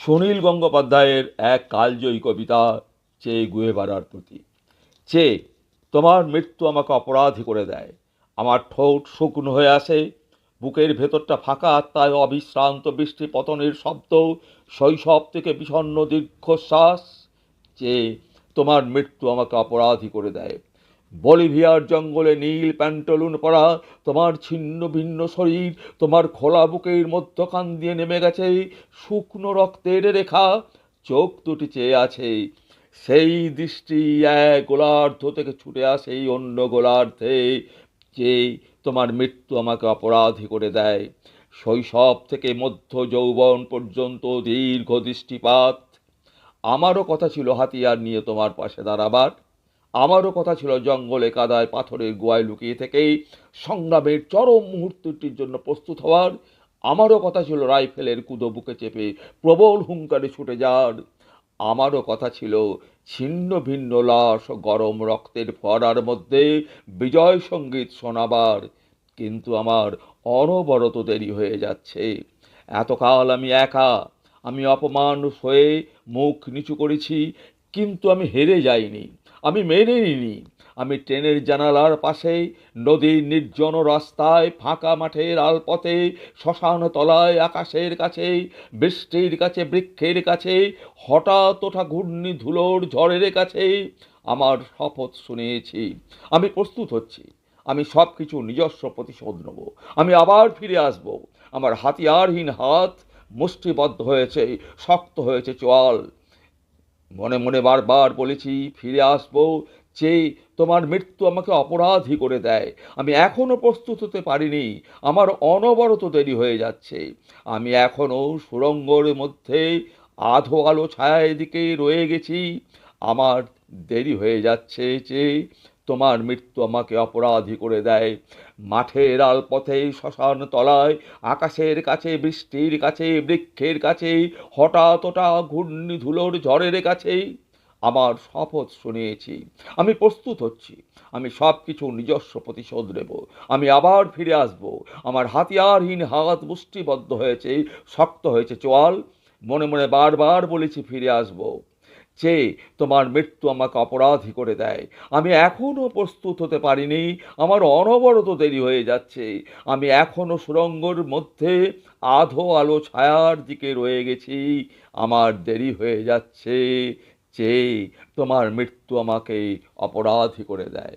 সুনীল গঙ্গোপাধ্যায়ের এক কালজয়ী কবিতা চেয়ে গুয়ে বাড়ার প্রতি। চেয়ে তোমার মৃত্যু আমাকে অপরাধী করে দেয়। আমার ঠোঁট শুকনো হয়ে আসে, বুকের ভেতরটা ফাঁকা আত্মায় অবিশ্রান্ত বৃষ্টি পতনের শব্দ, শৈশব থেকে বিষণ্ণ দীর্ঘশ্বাস। চেয়ে তোমার মৃত্যু আমাকে অপরাধী করে দেয়। বলিভিয়ার জঙ্গলে নীল প্যান্টলুন পরা, তোমার ছিন্ন ভিন্ন শরীর, তোমার খোলা বুকের মধ্যখান দিয়ে নেমে গেছে শুকনো রক্তের রেখা, চোখ দুটি চেয়ে আছে। সেই দৃষ্টি এক গোলার্ধ থেকে ছুটে আসে অন্য গোলার্ধে, যে তোমার মৃত্যু আমাকে অপরাধী করে দেয়। শৈশব থেকে মধ্য যৌবন পর্যন্ত দীর্ঘ দৃষ্টিপাত। আমারও কথা ছিল হাতিয়ার নিয়ে তোমার পাশে দাঁড়াবার। আমারও কথা ছিল, জঙ্গলে কাদায় পাথরের গোয়ায় লুকিয়ে থেকেই সংগ্রামের চরম মুহূর্তটির জন্য প্রস্তুত হওয়ার। আমারও কথা ছিল, রাইফেলের কুদো বুকে চেপে প্রবল হুঙ্কারে ছুটে যাওয়ার। আমারও কথা ছিল, ছিন্ন ভিন্ন লাশ গরম রক্তের ফোয়ারার মধ্যে বিজয় সংগীত শোনাবার। কিন্তু আমার অনবরত দেরি হয়ে যাচ্ছে। এতকাল আমি একা, আমি অপমান হয়ে মুখ নিচু করেছি, কিন্তু আমি হেরে যাইনি। আমি মেনে নিইনি। আমি ট্রেনের জানালার পাশে নদীর নির্জন রাস্তায়, ফাঁকা মাঠের আলপথে শ্মশান তলায়, আকাশের কাছে বৃষ্টির কাছে, বৃক্ষের কাছে হঠাৎ ওঠা ঘূর্ণি ধুলোর ঝড়ের কাছে আমার শপথ শুনিয়েছি আমি প্রস্তুত হচ্ছি। আমি সব কিছু নিজস্ব প্রতিশোধ নেব। আমি আবার ফিরে আসব। আমার হাতিয়ারহীন হাত মুষ্টিবদ্ধ হয়েছে, শক্ত হয়েছে চোয়াল। মনে মনে বারবার বলেছি, ফিরে আসব যে তোমার মৃত্যু আমাকে অপরাধী করে দেয়। আমি এখনও প্রস্তুত হতে পারিনি, আমার অনবরত দেরি হয়ে যাচ্ছে। আমি এখনও সুরঙ্গর মধ্যে আধো আলো ছায়া দিকে রয়ে গেছি। আমার দেরি হয়ে যাচ্ছে যে তোমার মৃত্যু আমাকে অপরাধী করে দেয়। মাঠের আলপথে শ্মশান তলায়, আকাশের কাছে বৃষ্টির কাছে বৃক্ষের কাছে হঠাৎ ওটা ঘূর্ণি ধুলোর ঝড়ের কাছে আমার শপথ শুনিয়েছি, আমি প্রস্তুত হচ্ছি, আমি সব কিছু নিজস্ব প্রতিশোধ নেব, আমি আবার ফিরে আসব। আমার হাতিয়ারহীন হাত মুষ্টিবদ্ধ হয়েছে, শক্ত হয়েছে চোয়াল, মনে মনে বারবার বলেছি ফিরে আসব। যে তোমার মৃত্যু আমাকে অপরাধী করে দেয়। আমি এখনও প্রস্তুত হতে পারিনি। আমার অনবরত দেরি হয়ে যাচ্ছে। আমি এখনও সুরঙ্গর মধ্যে আধো আলো ছায়ার দিকে রয়ে গেছি। আমার দেরি হয়ে যাচ্ছে যে তোমার মৃত্যু আমাকে অপরাধী করে দেয়।